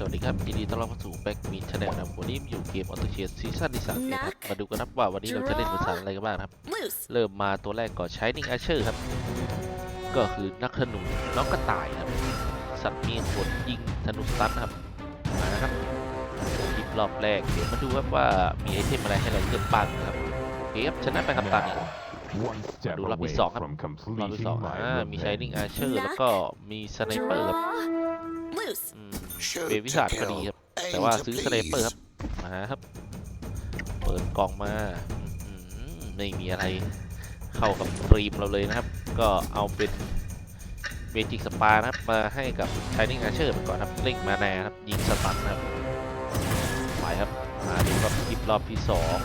สวัสดีครับยินดีต้อนรับเข้าสู่แบ็กมีชาแนลนะครับวันนี้อยู่เกมออโตเชียซีซั่นที่สามนะครับ Knock มาดูกันครับว่าวันนี้เราจะเล่นภาษาอะไรกันบ้างนะครับ Loose. เริ่มมาตัวแรกก่อนใช้นิงอาเชอร์ครับ ก็คือนักธนูน้องกระต่ายครับ สัตว์มีขนยิงธนูสตันครับ มานะครับคลิปรอบแรก เดี๋ยวมาดูครับว่ามีไอเทมอะไรให้เราเลือกบ้างนะครับโอเคครับชนะไปครับตอนนี้ One step Aduh, lapis away sok kan. from รอบที่สอง completing อ่า my มี Shining revenge. Archer แล้วก็มีสไนเปอร์ครับ Draw. Loose. อืม Shoot เบวิ to สาดพอดี kill. ครับ Aim แต่ว่า to ซื้อสไนเปอร์ please. ครับ มาครับ เปิดกล่องมาอื้อหือไม่มีอะไรเข้ากับรีมเราเลยนะครับ ก็เอาเป็นเบจิกสปานะครับ มาให้กับชายนิงอาเชอร์ไปก่อนครับเร่งมาแนาครับ ยิงสตันนะครับไปครับ มาดูครับคลิปรอบที่สอง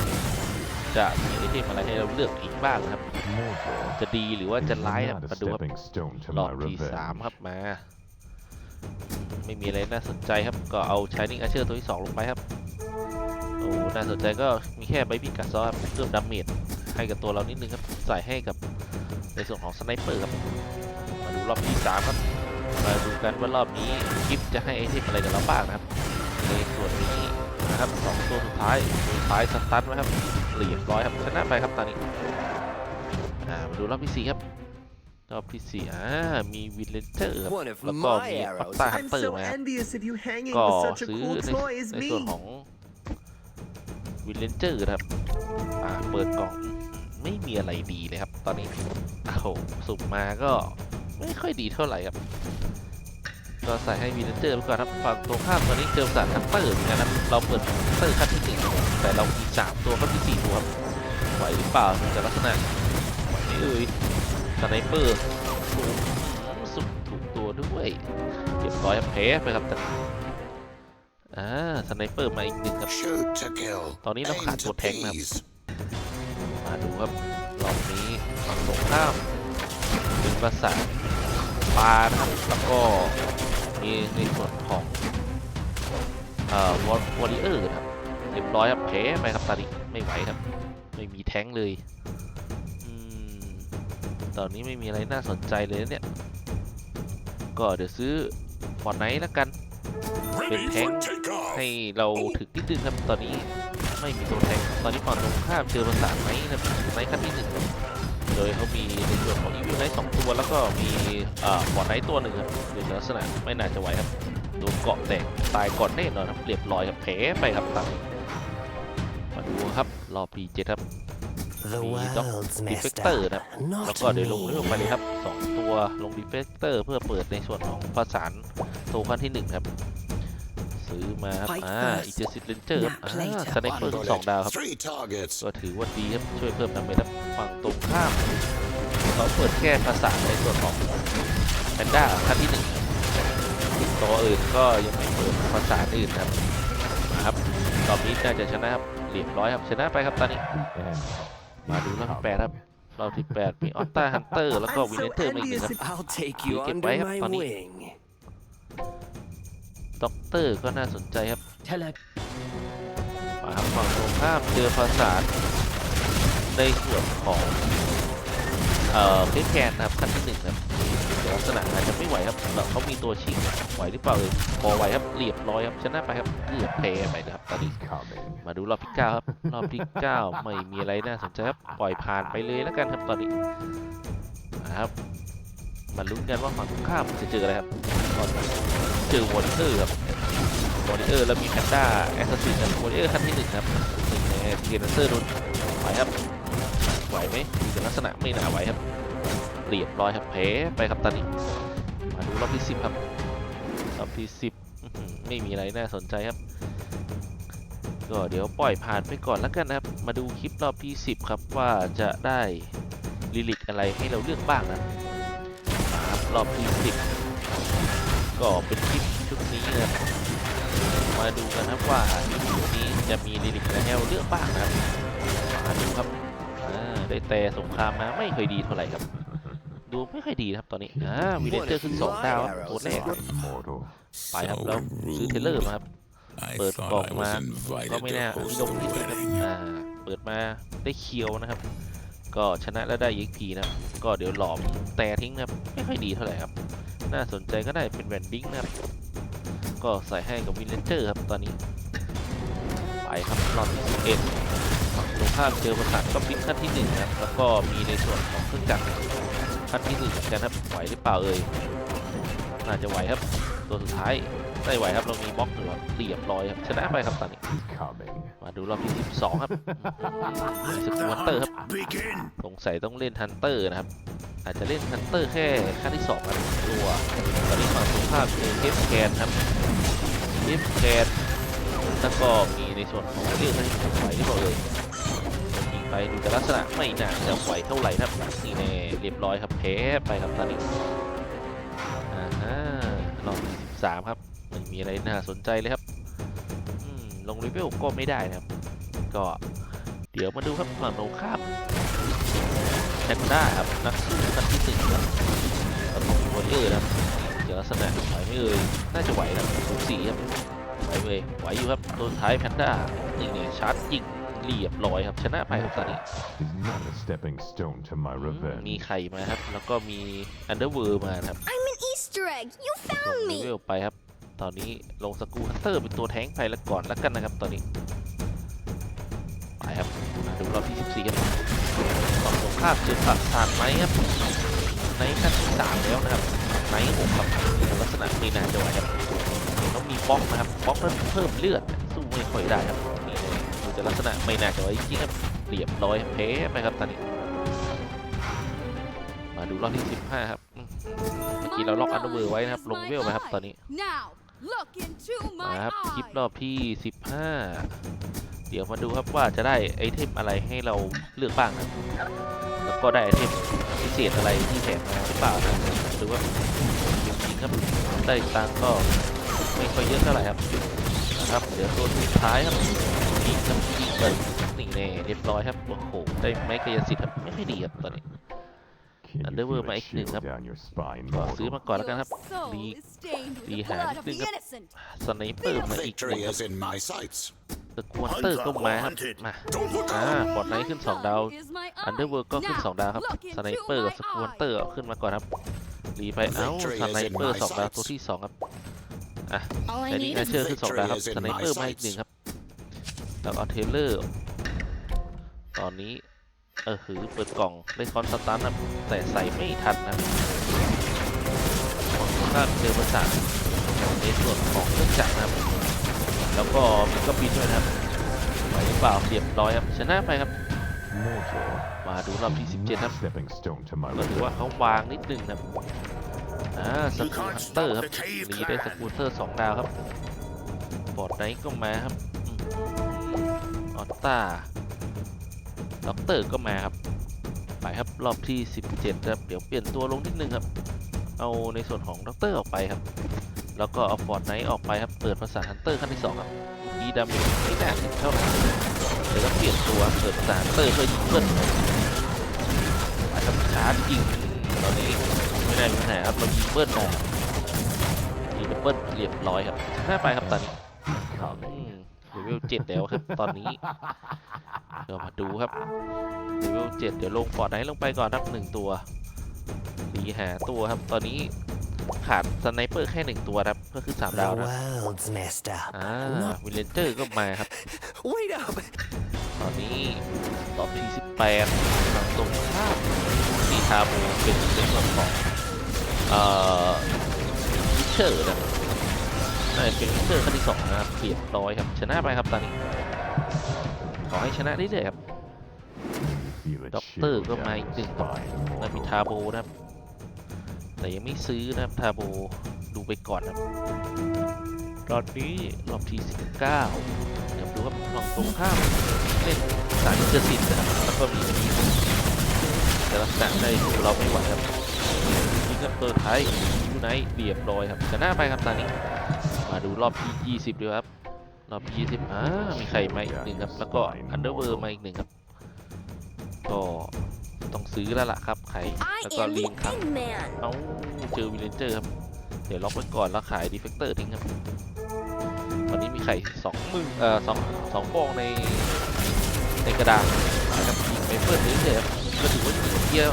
จะมีไอเทมอะไรให้เราเลือกอีกบ้างนะครับ Mordor จะดีหรือว่า is จะร้ายครับ not a มาดูครับ stepping stone to รอบ my ที่สาม revenge. ครับมา ไม่มีอะไรน่าสนใจครับ ก็เอาชายนิงอาเชอร์ตัวที่สองลงไปครับ โอ้ น่าสนใจก็มีแค่ใบบิกัดซอครับเพิ่มดาเมจให้กับตัวเรานิดนึงครับ ใส่ให้กับในส่วนของสไนเปอร์ครับ มาดูรอบที่สามครับ มาดูกันว่ารอบนี้กิฟจะให้ไอเทมอะไรกับเราบ้างนะครับ ในส่วนนี้นะครับสองตัวสุดท้ายสุดท้ายสตันไว้ครับเรียบร้อยครับชนะไปครับตอนนี้ อ่า มาดูรอบที่สี่ครับ รอบที่สี่อ่ามีวินเลนเจอร์ครับ One of แล้วก็ my มีออ arrows. ตตาฮัน I'm เตอร์ so มาครับ envious of you hanging ก็ with such a ซื้อ cool ใน toy as ใน me. ส่วนของวินเลนเจอร์ครับอ่าเปิดกล่องอื้อหือไม่มีอะไรดีเลยครับ ตอนนี้โอ้โหสุ่มมาก็ไม่ค่อยดีเท่าไหร่ครับ ก็ใส่ให้วินเลนเจอร์ไปก่อนครับฝั่งตรงข้ามตอนนี้เจอสารฮันเตอร์เหมือนกันครับเราเปิดฮันเตอร์ขั้นที่หนึ่งแต่เรามีสามตัวก็มีสี่ตัวครับไหวหรือเปล่าดูจากลักษณะไหวไหมเอ่ย สไนเปอร์สูงสุ่มถูกตัวด้วยเรียบร้อยครับแพ้ไปครับแต่อ่าสไนเปอร์มาอีกหนึ่งครับ Shoot to kill. ตอนนี้เรา Aim ขาด to ตัวแทงค์นะครับ please. มาดูครับรอบนี้ฝั่งตรงข้ามเป็นประสานปลานะครับแล้วก็มีในส่วนของเอ่อวอริเออร์ครับเรียบร้อยครับแพ้ไปครับตอนนี้ไม่ไหวครับ ไม่มีแท้งค์เลยอืม ตอนนี้ไม่มีอะไรน่าสนใจเลยนะเนี่ย ก็เดี๋ยวซื้อฟอร์ไนท์แล้วกัน เป็นแท้งค์ให้เราถึงนิดนึงครับตอนนี้ไม่มีตัวแทงค์ตอนนี้ฝั่งตรงข้ามเจอประสานไนท์นะครับไนท์ขั้นที่หนึ่งครับโดยเขามีในส่วนของอีวิลไนท์สองตัวแล้วก็มีเอ่อฟอร์ไนท์ตัวหนึ่งครับดูลักษณะไม่น่าจะไหวครับโดนเกาะแตกตายก่อนแน่นอนครับเรียบร้อยครับแผลไปครับตามมาดูครับรอปีเจ็ดครับ The Me dog world's messed defector up. นะครับแล้ว Not ก็เดี๋ยวลงเรื่องไป me. เลยครับสองตัวลงดีเฟกเตอร์เพื่อเปิดในส่วนของประสานโตขั้นที่หนึ่งครับ ซื้อมาครับ Fight อ่า first อีเจสิตเลนเจอร์ครับ Nap อ่า later สไนเปอ One ร์สอง bullet, ดาวครับ three targets. ก็ถือว่าดีครับ ช่วยเพิ่มดาเมจครับฝั่งตรงข้ามเขาเปิดแค่ภาษานในส่วนของแพนด้าขั้นที่หนึ่งครับตัวอื่นก็ยังไม่เปิดภาษานอื่นครับมาครับรอบนี้น่าจะชนะครับเรียบร้อยครับชนะไปครับตอนนี้ The end มาดูรอบที่แปดครับรอบที่แปดมีออตตาฮันเตอร์แล้วก็ I'm วิน so เลนเตอร์มาอีกหนึ่งครับ envious I'll take you Keep it under way up, my Tony. wing. ด็อกเตอร์ก็น่าสนใจครับ Tele มาครับฝั่งตรงข้ามเจอภาษานในส่วนของ เอ่อเพชรแคนนะครับขั้นที่หนึ่งครับเดี๋ยว ลักษณะอาจจะไม่ไหวครับแต่เขามีตัวชิงไหวหรือเปล่าเลยพอไหวครับเรียบร้อยครับชนะไปครับเกือบแพ้ไปนะครับตอนนี้มาดูรอบที่เก้าครับรอบที่เก้าไม่มีอะไรน่าสนใจครับปล่อยผ่านไปเลยแล้วกันครับตอนนี้นะครับมาลุ้นกันว่าฝั่งตรงข้ามจะเจออะไรครับก่อนเจอวอร์เตอร์ครับวอร์เตอร์แล้วมีแพนด้าแอสซัสซินครับวอร์เตอร์ขั้นที่หนึ่งครับหนึ่งในเกนเซอร์โดนไหวครับไหวไหมลักษณะไม่น่าไหวครับ เรียบร้อยครับแพ้ไปครับตอนนี้มาดูรอบที่สิบครับรอบที่สิบไม่มีอะไรน่าสนใจครับ ก็เดี๋ยวปล่อยผ่านไปก่อนแล้วกันนะครับ มาดูคลิปรอบที่10ครับว่าจะได้ลิลิกอะไรให้เราเลือกบ้างนะครับรอบที่10ก็เป็นคลิปชุดนี้นะครับมาดูกันครับว่าชุดนี้จะมีลิลิกอะไรให้เราเลือกบ้างนะครับมาดูครับได้แต่สงครามมาไม่ค่อยดีเท่าไหร่ครับ ดูไม่ค่อยดีนะครับตอนนี้อ่าวีเลนเจอร์ขึ้นสองดาวครับตัวแรกครับ Immortal. ไปครับแล้วซื้อเทรลเลอร์มาครับเปิดกล่องมาก็ไม่น่าอุดมที่สุดครับอ่าเปิดมาได้เคียวนะครับ ก็ชนะแล้วได้ XP นะครับก็เดี๋ยวหลอมแต่ทิ้งนะครับไม่ค่อยดีเท่าไหร่ครับ น่าสนใจก็ได้เป็นแวนดิ้งนะครับ ก็ใส่ให้กับวินเลนเจอร์ครับตอนนี้ ไปครับรอบที่11ฝั่งตรงข้ามเจอประสานก็ปิดขั้นที่หนึ่งครับแล้วก็มีในส่วนของเครื่องจักร ขั้นที่หนึ่งเหมือนกันครับไหวหรือเปล่าเอ่ยน่าจะไหวครับ ตัวสุดท้ายได้ไหวครับเรามีบล็อกหรือว่าเรียบร้อยครับชนะไปครับตอนนี้ Coming. มาดูรอบที่ 12 ครับสกูฮันเตอร์ครับ Begin. สงสัยต้องเล่นฮันเตอร์นะครับ อาจจะเล่นฮันเตอร์แค่ขั้นที่2ครับตัวตอนนี้ฝั่งตรงข้ามคือเอฟแคนครับเอฟแคนแล้วก็มีในส่วนของเรื่องที่ไหวที่บอกเลยยิง ไปดูแต่ลักษณะไม่น่าจะไหวเท่าไหร่ครับนี่แน่เรียบร้อยครับแพ้ไปครับตอนนี้อ่าฮะรอบที่13ครับไม่มีอะไรน่าสนใจเลยครับลงเลเวลก็ไม่ได้นะครับ ก็เดี๋ยวมาดูครับฝั่งตรงข้ามแพนด้าครับนักสู้ขั้นที่หนึ่ครับแล้วของวอลเลอร์นะเดี๋ยวลักษณะไหวไม่เอ่ยน่าจะไหวนะสูสีครับไหวเว้ยไหวอยู่ครับตัวท้ายแพนด้านี่เนี่ยชาร์จยิง เรียบร้อยครับชนะไปครับตอนนี้ Is not a stepping stone to my อืม revenge. มีไข่มาครับ แล้วก็มีอันเดอร์เวิร์มานะครับ I'm an Easter egg. You ล found งเล me. เวลไปครับ ตอนนี้ลงสกูฮันเตอร์เป็นตัวแท้งไปแล้วก่อนแล้วกันนะครับตอนนี้ ไปครับมาดูรอบที่ 14ครับฝั่งตรงข้ามเจอผักสาดไหมครับ ในขั้นที่สามแล้วนะครับในหกครับลักษณะไม่น่าจะไหวครับต้องมีบล็อกนะครับบล็อกเพิ่มเพิ่มเลือดสู้ไม่ค่อยได้ครับนี่เลยดู แต่ลักษณะไม่น่าจะไหวจริงๆครับเรียบร้อยแพ้ไปครับตอนนี้ มาดูรอบที่ 15 ครับอืมเมื่อกี้เราล็อกอันเดอร์เวอร์ไว้นะครับ ลงเวลไหมครับตอนนี้ Now, look into มา my ครับคลิปร eyes. อบที่ 15 เดี๋ยวมาดูครับว่าจะได้ไอเทมอะไรให้เราเลือกบ้างครับแล้วก็ได้ไอเทมพิเศษอะไรที่แถมมาหรือเปล่านะหรือว่าจริงๆครับได้ตังค์ก็ไม่ค่อยเยอะเท่าไหร่ครับนะครับ เดี๋ยวตัวสุดท้ายครับ ยิงครับยิงไปนี่แน่เรียบร้อยครับโอ้โหได้ไม้กายสิทธิ์ครับไม่ค่อยดีครับตอนนี้ Can Underwear you feel มา a อีกหนึ่ง chill ครับ down your spine, ขอซื้อ mortal? มาก่อนแล้วกันครับ Your soul Lee- is stained with the Lee blood of Hand- the innocent. สไนเปอร์มาอีกหนึ่ง Victory ครับ is in my sights. สกูฮันเตอร์ก็มาครับมา Don't look อ่า up. ฟอร์ดไนท์ขึ้น2ดาว Is my อันเดอร์เวิร์ก็ขึ้น Now, 2ดาวครับ look สไน into เปอร์กับ my สกูฮันเตอร์ eyes. ขึ้นมาก่อนครับรีไปเอ้า Victory สไน is in เปอร์ my 2ดาว sights. ตัวที่2ครับ All I แต่นี่ need นา is เชอร์ขึ้น2ดาวครับ Victory is ส in ไน my เปอร์มาอีก sights. หนึ่งครับ แล้วเอาเทเลอร์ ตอนนี้ เออหือเปิดกล่องได้คอนสตันครับแต่ใส่ไม่ทันนะฝั่งตรงข้ามเจอประสานในส่วนของเครื่องจักรนะครับ แล้วก็มีก็บินด้วยนะครับไหวหรือเปล่าเรียบร้อยครับชนะไปครับ มาดูรอบที่ 17 ครับก็ถือว่าเขาวางนิดนึงนะอ่าสกูฮันเตอร์ครับหนีได้สกูเตอร์สองดาวครับ บอดไนท์ก็มาครับ อตตาด็อกเตอร์ก็มาครับไปครับรอบที่ 17ครับเดี๋ยวเปลี่ยนตัวลงนิดนึงครับ เอาในส่วนของด็อกเตอร์ออกไปครับ แล้วก็เอาฟอร์ดไนท์ออกไปครับเปิดภาษาฮันเตอร์ขั้นที่2ครับดีดาเมจไม่น่าถึงเท่าไหร่เดี๋ยวต้องเปลี่ยนตัวเปิดภาษาฮันเตอร์เพื่อยิงเพื่อนไปครับชาร์จยิงตอนนี้ไม่ได้มีปัญหาครับเรายิงเบิ้ลได้ยิงดับเบิ้ลเรียบร้อยครับชนะไปครับตอนนี้ เลเวลเจ็ดแล้วครับ ตอนนี้เดี๋ยวมาดูครับเลเวลเจ็ดเดี๋ยวลงฟอร์ดไนท์ลงไปก่อนครับหนึ่งตัวรีหาตัวครับ ตอนนี้ขาดสไนเปอร์แค่หนึ่งตัวครับเพื่อขึ้นสามดาว The นะ world's messed up. อ่าวิลเลนเจอร์ก็มาครับ Wait up! ตอนนี้รอบที่18ฝั่งตรงข้ามสีทาบูเป็นในส่วนของเอ่อวิเชอร์นะ น่าจะเป็นวิเชอร์ขั้นที่สองนะครับเรียบร้อยครับ ชนะไปครับตอนนี้ ขอให้ชนะได้เลยครับ Feel a Doctor chill ก็ down มาอีก your หนึ่ง spine, แล้วมี mortal. ทาโบนะครับ แต่ยังไม่ซื้อนะครับ ทาโบดูไปก่อนนะครับตอนนี้รอบที่19เดี๋ยวดูครับฝั่งตรงข้ามเล่นสารเจอสิทธิ์นะครับแล้วก็มีมีแต่ลักษณะได้เราไม่ไหวครับยิงครับตัวท้ายยูไนท์เรียบร้อยครับชนะไปครับตอนนี้ มาดูรอบที่ 20ด้วยครับ รอบที่20อ่ามีใครมาอีกหนึ่งครับ แล้วก็อันเดอร์เวอร์มาอีกหนึ่งครับ ก็ต้องซื้อแล้วล่ะครับใคร I แล้วก็ am ลิ the งครับ Eggman. เอาเจอวิลเลนเจอร์ครับ เดี๋ยวล็อกไว้ก่อนแล้วขายดีเฟกเตอร์ทิ้งครับตอนนี้มีไข่สองมือเอ่อสองสองฟองในในกระดาษนะครับยิงไปเปิดเรื่อยๆครับก็ถือว่ายิงเที่ย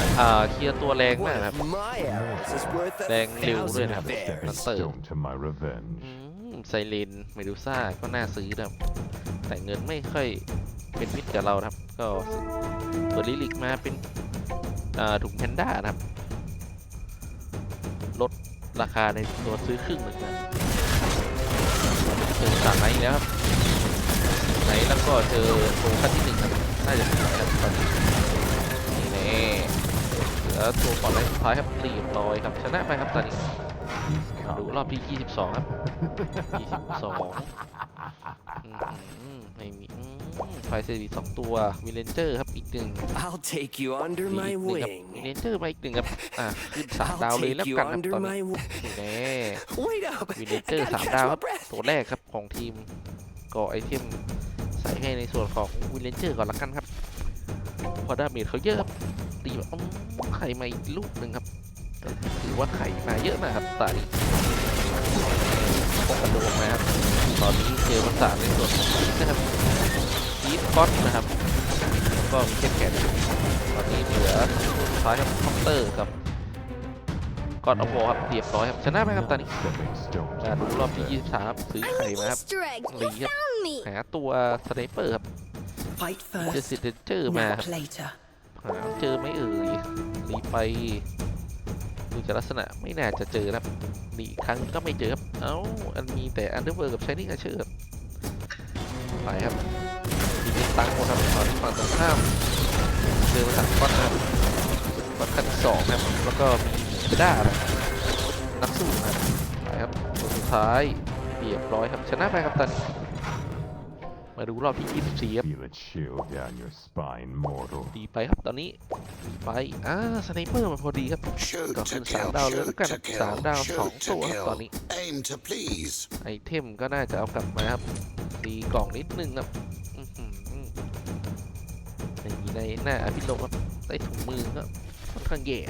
วอ่าเคลียร์ตัวแรงมาก One นะครับ of my arrows is worth a แรงเร็วด้วยนะครับ thousand of Stepping theirs. stone to my revenge. อืมไซเรนเมดูซ่าก็น่าซื้อนะครับแต่เงินไม่ค่อยเป็นมิตรกับเรานะครับ ก็เปิดลิลิกมาเป็นอ่าถุงแพนด้านะครับ ลดราคาในตัวซื้อครึ่งหนึ่งนะครับเจอสามไนท์แล้วครับไหนแล้วก็เจอโตขั้นที่หนึ่งครับน่าจะเป็นครับตอนนี้นี่ แน่เหลือตัวก่อนและสุดท้ายครับเรียบร้อยครับชนะไปครับตอนนี้ He's ดู coming. รอบที่ 22 ครับ 22อื้อหือไม่มีอืมไฟเซอร์วีสองตัววิเลนเจอร์ครับอีกหนึ่ง I'll take you under มี my อีกหนึ่งครับ wing. วิเลนเจอร์มาอีกหนึ่งครับอะขึ้นสามดาว I'll เลยแล้ว take you กันครับ under ตอนนี้ my wing. นี่แน่ Wait up. วิเลน I เจอร์ gotta สาม catch ดาวค my รับ breath. ตัวแรกครับของทีมก็ไอเทมใส่ให้ในส่วนของวิเลนเจอร์ก่อนละกันครับ พอดาเมจเขาเยอะครับ ตีแบบอื้อไข่มาอีกลูกหนึ่งครับถือว่าไข่มาเยอะนะครับตอนนี้ปกกระโดดมาครับตอนนี้เจอภาษาในส่วนของอีทนะครับอีทคอสนะครับแล้วก็มีเทปแขนตอนนี้เหลือสุดท้ายครับคอปเตอร์กับกอดอวอครับเรียบร้อยครับชนะไปครับตอนนี้ Not a stepping stone การ to ดู my รอบที่ revenge. 23 ครับซื้อ I'm ไข่ an มาครับ Easter egg. You Lee, yep. found me. หาตัวสไนเปอร์ครับ Fight เจอ first, ซิเดเจอร์มาครับ nap later. หาเจอไม่เอ่ยรีไปดูจากลักษณะไม่น่าจะเจอครับนี่อีกครั้งก็ไม่เจอครับเอ้าอันมีแต่อันเดอร์เวิร์กับชายนิ่งอาเชอร์ครับไปครับทีนี้ตังค์หมดครับตอนนี้ฝั่งตรงข้ามเจอมาจากก้อนนะครับก้อนขั้นที่สองครับแล้วก็มีเบด้านะครับนักสู้นะครับไปครับตัวสุดท้ายเรียบร้อยครับชนะไปครับตอนนี้ มาดูรอบที่24ครับ Feel it chill down your spine, mortal. ดีไปครับตอนนี้ดีไปอ่าสไนเปอร์มันพอดีครับ Shoot ก็ to ขึ้นสาม kill, ดาวเลยแล้ว shoot กัน to สาม kill, ดาวสอง shoot ตั to วครับตอนนี้ kill. Aim to please. ไอเทมก็น่าจะเอากลับมาครับตีกล่องนิดนึงครับอื้อหือในนี้ในหน้าอภิรมย์ครับได้ถุงมือก็ค่อนข้างแย่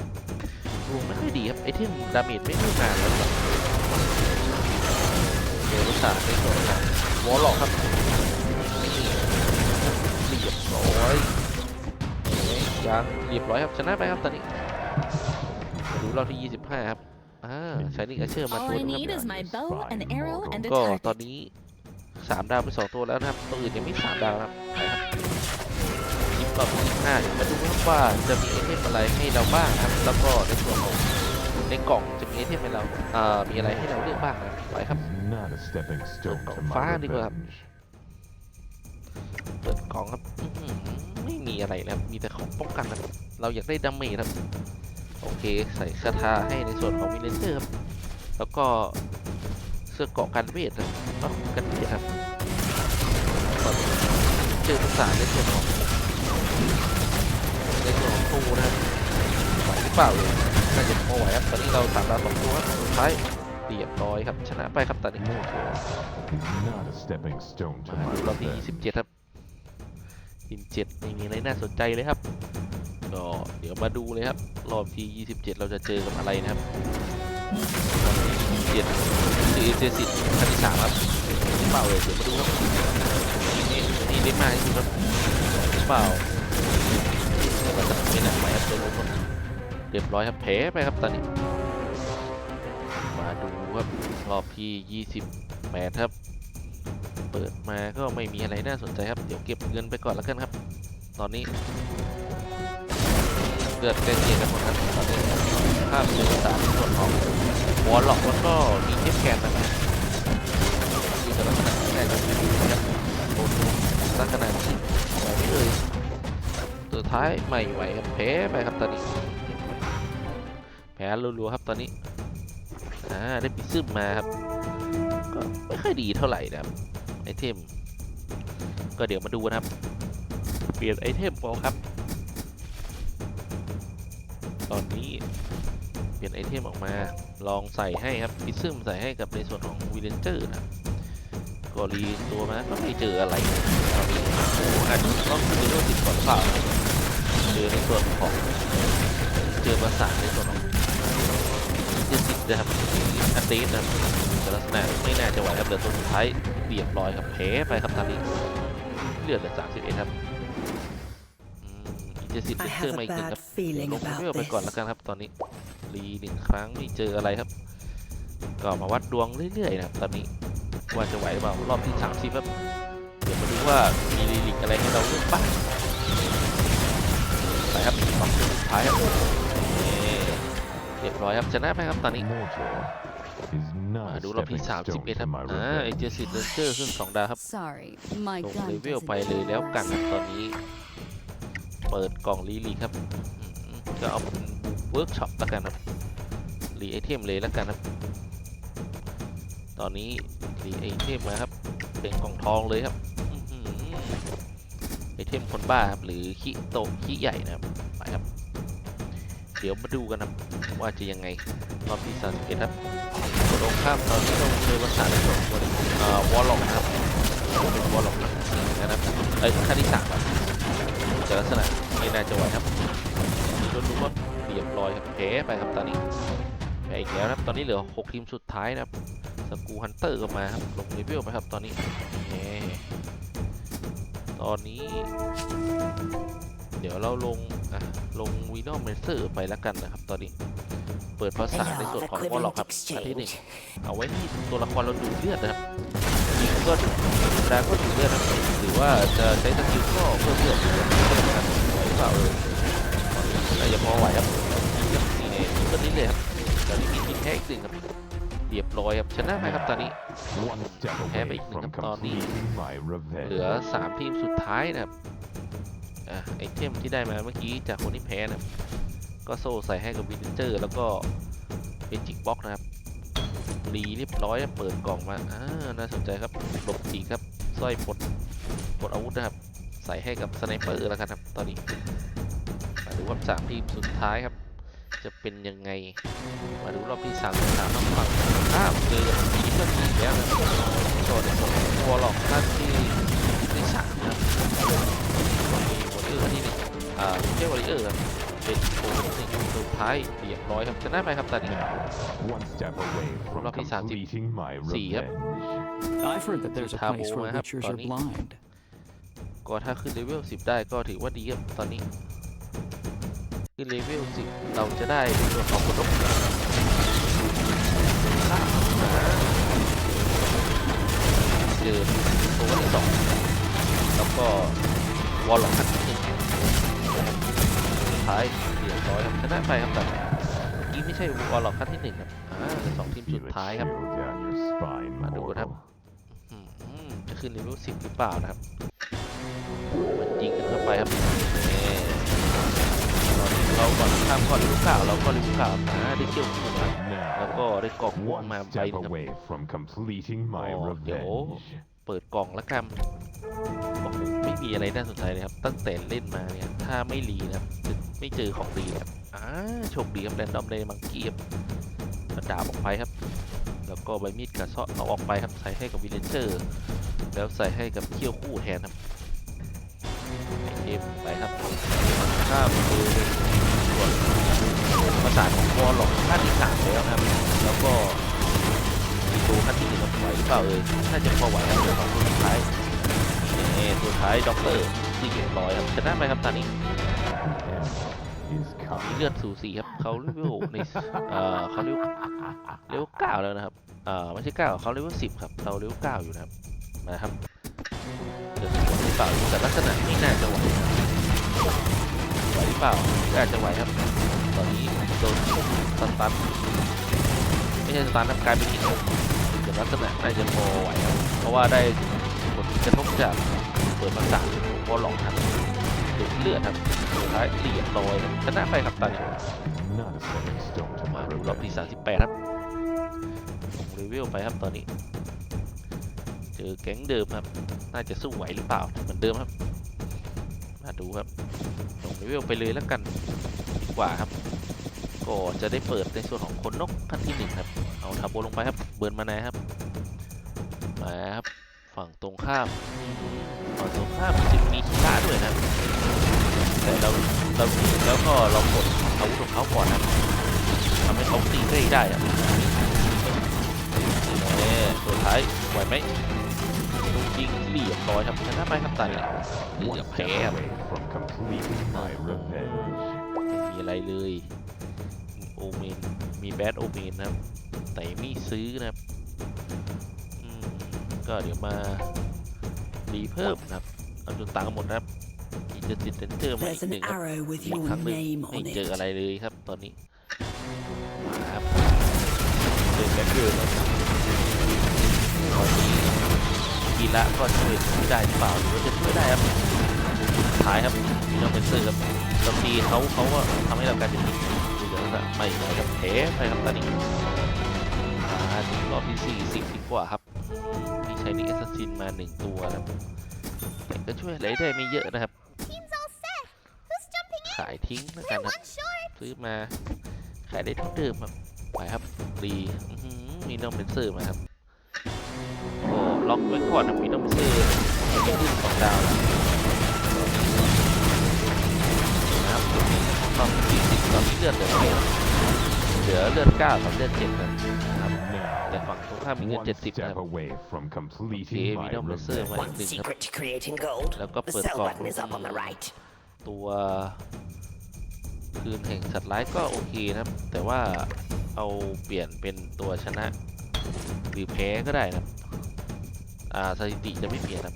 ดวงไม่ค่อยดีครับไอเทมดาเมจไม่ค่อยมาแล้วครับเจอรักษาในส่วนของวอลล็อกครับนี่ เรียบร้อยเห็นไหมยังเรียบร้อยครับชนะไปครับตอนนี้มาดูรอบที่ 25 ครับอ่าชายนิกอาเชอร์มา All ตัว I นึงครับ need is my bow, an arrow, and a ก็ตอน target. นี้สามดาวไปสองตัวแล้วนะครับตัวอื่นยังไม่สามดาวนะครับไปครับคลิปรอบที่ห้าเดี๋ยวมาดูครับว่าจะมีไอเทมอะไรให้เราบ้างครับแล้วก็ในส่วนของในกล่องจะมีไอเทมให้เราอ่ามีอะไรให้เราเลือกบ้างนะไปครับ He's not a stepping stone to my Fire đi qua. revenge. เปิดกล่องครับไม่มีอะไรนะครับ มีแต่ของป้องกันนะครับ เราอยากได้ดาเมจครับ โอเค ใส่คาถาให้ในส่วนของวิเลนเจอร์ครับ แล้วก็เสื้อเกาะกันเวทครับเอ้ากันเวทครับตอนนี้เจอภาษาในส่วนของในส่วนของทูนะครับไหวหรือเปล่าเลยน่าจะพอไหวครับ ตอนนี้เราสามดาวสองตัวครับสุดท้าย เรียบร้อยครับ ชนะไปครับตอนนี้ Mortal. He's not a stepping stone to มา my ดูรอบที่ revenge. 27 ครับ27ไม่มีอะไรน่าสนใจเลยครับก็เดี๋ยวมาดูเลยครับ รอบที่ 27 เราจะเจอกับอะไรนะครับรอบที่27คือเจสิตคันที่สามครับหรือเปล่าเลยเดี๋ยวมาดูครับนี่นี่เล่นมากที่สุดครับหรือเปล่าแล้วก็จะไม่หนักไหมครับตัวรู้ครับเรียบร้อยครับแพ้ไปครับตอนนี้ มาดูครับรอบที่ 28 ครับ เปิดมาก็ไม่มีอะไรน่าสนใจครับ เดี๋ยวเก็บเงินไปก่อนแล้วกันครับ ตอนนี้เลือดเต้นเกียกันหมดครับตอนนี้ภาพเอสารส่วนของวอลล็อกแล้วก็มีเทปแกนนะครับดูจากลักษณะน่าจะเป็นนะครับโอ้โหลักษณะที่ไหวเลยตัวท้ายไม่ไหวครับแพ้ไปครับตอนนี้ แพ้รัวๆครับตอนนี้ อ่าได้ปีซึมมาครับ ก็ไม่ค่อยดีเท่าไหร่นะครับไอเทม ก็เดี๋ยวมาดูนะครับ เปลี่ยนไอเทมพอครับ ตอนนี้เปลี่ยนไอเทมออกมา ลองใส่ให้ครับพิซึมใส่ให้กับในส่วนของวิเลนเจอร์นะก็รีตัวมาก็ไม่เจออะไรตอนนี้โอ้อาจจะต้องดูว่าติดก่อนหรือเปล่าเจอในส่วนของเจอประสานในส่วนของ นะครับอันเดสนะครับแต่ลักษณะไม่น่าจะไหวครับเหลือตัวสุดท้ายเรียบร้อยครับแพ้ไปครับตอนนี้เลือดเหลือ31ครับอืมอีเจสิต I เจอ have มา a อีกหนึ่งค bad รับ feeling ลงเลเวล about ไปก่อนแล้ว this. กันครับตอนนี้รีหนึ่งครั้งไม่เจออะไรครับ ก็มาวัดดวงเรื่อยๆนะครับตอนนี้ว่าจะไหวหรือเปล่ารอบที่30ครับเดี๋ยวมาดูว่ามีรีลิกอะไรให้เราเลือกบ้างไปครับสองตัวสุดท้ายครับนี่เรียบร้อยครับชนะไปครับตอนนี้ Mortal is มา not a ดูรอบที่ stepping stone 31ค to รับ my อ่าเอ revenge. เจสิตเลนเจอร์ขึ้นสองดาวครับ Sorry, my ลง gun เลเวล doesn't ไปเลยแล้วกันนะ work. ตอนนี้ เปิดกล่องรีลีครับอืมก็เอาเป็นเวิร์กช็อปแล้วกันครับรีไอเทมเลยแล้วกันครับ ตอนนี้รีไอเทมมาครับ เป็นกล่องทองเลยครับอื้อหือไอเทมคนบ้าครับหรือขี้โตะขี้ใหญ่นะครับไปครับ เดี๋ยวมาดูกันนะว่าจะยังไงรอบที่สามสิบเอ็ดครับกดลงข้ามตอนนี้เราเจอภาษาในส่วนของวอลล็อกนะครับเป็นวอลล็อกนะครับเอ้ขั้นที่สามครับจะลักษณะไม่น่าจะไหวครับดูดูว่าเรียบร้อยครับแพ้ไปครับตอนนี้แพ้อีกแล้วครับตอนนี้เหลือหกทีมสุดท้ายนะครับสกูฮันเตอร์ก็มาครับลงเลเวลไปครับตอนนี้แหมตอนนี้ เดี๋ยวเราลงอะ ลงวีนอมเมเซอร์ไปแล้วกันนะครับตอนนี้เปิดภาษาในส่วนของวอลล็อกครับอันที่หนึ่งเอาไว้ที่ตัวละครเราดูดเลือดนะครับยิงก็ดาก็ดูดเลือดนะครับหรือว่าจะใช้สกิลก็เพิ่มเลือดนะครับไหวหรือเปล่าเออตอนนี้น่าจะพอไหวครับนี่เนี่ยก็นี้เลยครับตอนนี้มีทีมแพ้อีกหนึ่งครับเรียบร้อยครับชนะไหมครับตอนนี้ One step แพ้ไป away อีกหนึ่งค from รับตอนนี้ completing my เหลือ revenge. 3ทีมสุดท้ายนะครับ อะไอเทมที่ได้มาเมื่อกี้จากคนที่แพ้นะก็โซ่ใส่ให้กับวินเจอร์ แล้วก็เป็นจิกบ็อกนะครับรีเรียบร้อยเปิดกล่องมาอ่าน่าสนใจครับหลบจีครับสร้อยปลดปลดอาวุธนะครับ ใส่ให้กับสไนเปอร์แล้วกันครับ ตอนนี้มาดูว่าสามทีมสุดท้ายครับ จะเป็นยังไง มาดูรอบที่สามสามทางฝั่งข้ามเจอทีมเพื่อนทีแล้วนะครับก็ในส่วนวอลล็อกท่านที่ที่สามนะครับ วอลเลอร์ที่หนึ่งอ่าไม่ใช่วอลเลอร์ครับเป็นโค้ชหนึ่งสุดท้ายเรียบร้อยครับชนะไปครับตอนนี้ One step away from Rookie Santi. completing my See, yep. revenge. I've heard that there's a Tabo place where นะครับ witchers ตอน are นี้ blind. ก็ถ้าขึ้นเลเวล10ได้ก็ถือว่าดีครับตอนนี้ ขึ้นเลเวล10เราจะได้ในส่วนของคนรบข้ามมาเจอตัวที่สองแล้วก็วอลล็อกขั้น ที่หนึ่งสุดท้ายเรียบร้อยครับชนะไปครับแต่เมื่อกี้ไม่ใช่วอลล็อกขั้นที่หนึ่งครับอ่าเหลือสองทีมสุ Feel ด a ท้ายครับ chill down your spine, Mà đủ rồi đó. mortal. อืมจะขึ้นเลเวลสิบหรือเปล่านะครับมันยิงกันเข้าไปครับนี่ตอนนี้เราก่อนข้ามก่อนเลเวลเก้าเราก็เลเวลเก้าอ่าได้เกี่ยวคู่มาแล้ว Now, ก็ได้กล่องม่วง one มาใบ step หนึงครับ away from completing my Oh, revenge. เปิดกล่องแล้วกันโอ้โหไมีอะไรน่าสนใจเลยครับ ตั้งแต่เล่นมาเนี่ยถ้าไม่รีนะครับจะไม่เจอของดีครับอ่าโชคดีครับแรนดอมเลยมังกี้ครับกระดาบออกไปครับ แล้วก็ใบมีดกระเซาะเอาออกไปครับใส่ให้กับวิลเลนเจอร์แล้วใส่ให้กับเขี้ยวคู่แทนครับไอมไปครับข้ามคือส่วนภาษาของวอลล็อกขั้นที่สามแล้วครับ แล้วก็มีตัวขั้นที่หนึ่งไหวหรือเปล่าเอ่ยน่าจะพอไหวครับเดี๋ยวสองตัวสุดท้าย นี่ตัวท้ายด็อกเตอร์ที่เรียบร้อยครับชนะไหมครับตอนนี้มีเลือดสูสีครับเขาเลเวลในเอ่อเขาเลเวลเลเวลเก้าแล้วนะครับเอ่อไม่ใช่เก้าเขาเลเวลสิบครับเราเลเวลเก้าอยู่นะครับมาครับเดือดไหวหรือเปล่าแต่ลักษณะไม่น่าจะไหวไหวหรือเปล่าน่าจจะไหวครับ ตอนนี้โดนสตันไม่ใช่สตันนะกลายเป็นหินแต่ลักษณะน่าจะพอไหวครับเพราะว่าได้ผลกระทบจาก เปิดประสาทพอหลอกครับดูดเลือดครับสุดท้ายเรียบร้อยครับชนะไปครับตอนนี้มาดูรอบที่ revenge. 38ครับลงเลเวลไปครับตอนนี้ เจอแก๊งเดิมครับ น่าจะสู้ไหวหรือเปล่าเหมือนเดิมครับมาดูครับลงเลเวลไปเลยแล้วกันดีกว่าครับก็จะได้เปิดในส่วนของคนนกขั้นที่หนึ่งครับ เอาทาโบลงไปครับ เบิร์นมานครับ มาครับ ฝั่งตรงข้าม ฝั่งตรงข้ามจะมีคีร่าด้วยนะ แต่เราเราแล้วก็เรากดอาวุธของเขาก่อนนะทำให้เขาตีได้ได้อะนี่สุดท้ายไหวไหมลูกยิงเรียบร้อยครับชนะไปครับตอนนี้เหลือ step แพ้ครับ away from completing my revenge. ไม่มีอะไรเลยโอเมนมีแบดโอเมนนะครับแต่ไม่ซื้อนะครับ ก็เดี๋ยวมารีเพิ่มนะครับ เอาจนตังค์หมดนะครับมีจะติดเซนเจอร์มาอี There's กห an นึ่งครับ arrow with อีก your ครั้งหนึ่ง name ไม่ on เจอ it. อะไรเลยครับตอนนี้มาครับเจอแบดเดิมครับตอนนี้กีระก็ช่วยได้หรือเปล่าหรือว่าจะช่วยได้ครับสุดท้ายครับมีน้องเป็นเซอร์ครับบางทีเขาเขาก็ทำให้เรากลายเป็นทีมสีเหลืองนะไม่ไหวครับแพ้ไปครับตอนนี้มาถึงรอบที่40ดีกว่าครับมี ใช้นิกแอสซัสซินมาหนึ่งตัวนะครับแต่ก็ช่วยอะไรได้ไม่เยอะนะครับ Team's all set. Who's jumping in? ขายทิ้งแล้วกัน Clear ครับ one short. ซื้อมาขายได้เท่าเดิมครับไปครับรีอื้อหือมีน้องเป็นเซอร์มาครับโอ้ล็อกไว้ก่อนนะมีน้องเป็นเซอร์ไม่ได้ขึ้นสองดาวแล้วนะครับตอนที่สิบตอนนี้เลือดเหลือเท่าไหร่ครับเหลือเลือดเก้ากับเลือดเจ็ดนะครับ แต่ Now, ฝั่งตรงข้ามมีเงิน one เจ็ดสิบนะค step รับ away from โอเค completing มี my น้องเป็นเซอร์มาอี revenge. กหนึ่งครับ secret to creating gold. แล้วก็ The เปิด sell กล่อง button is up on the right. ตัวคืนแห่งสัตว์ร้ายก็โอเคนะครับ แต่ว่าเอาเปลี่ยนเป็นตัวชนะหรือแพ้ก็ได้นะครับอ่าสถิติจะไม่เปลี่ยนนะครับ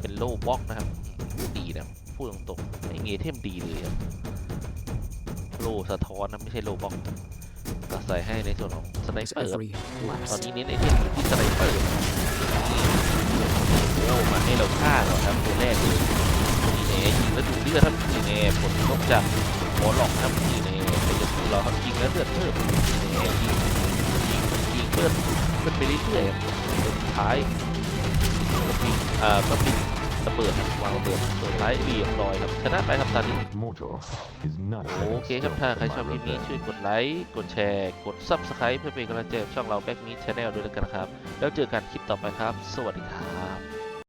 เป็นโล่บล็อกนะครับ ดีนะครับพูดตรงๆไม่มีไอเทมดีเลยครับโล่สะท้อนนะไม่ใช่โล่บล็อก ก็ใส่ให้ในส่วนของสไนเปอร์ครับตอนนี้เน้นไอเทมอยู่ที่สไนเปอร์นี่โอ้มาให้เราฆ่าก่อนครับตัวแรกเลยนี่แน่ยิงแล้วดูเลือดครับนี่แน่ผลลบจากหมอหลอกครับนี่แน่เป็นจะสู้เราครับยิงแล้วเลือดเพิ่มนี่แน่ยิงยิงยิงเพิ่มเพิ่มไปเรื่อยๆครับสุดท้ายก็มีอ่าก็มี ระเบิดครับวางระเบิดสุดท้ายเรียบร้อยครับชนะไปครับตอนนี้ Mortal is not a โอ stepping เคครับ stone ถ้า to ใครชอบค my ลิปนี้ revenge. ช่วยกดไลค์กดแชร์ กด Subscribe เพื่อเป็นกำลังใจกับช่องเราแบ็กมีชาแนลด้วยแล้วกันนะครับ แล้วเจอกันคลิปต่อไปครับ สวัสดีครับ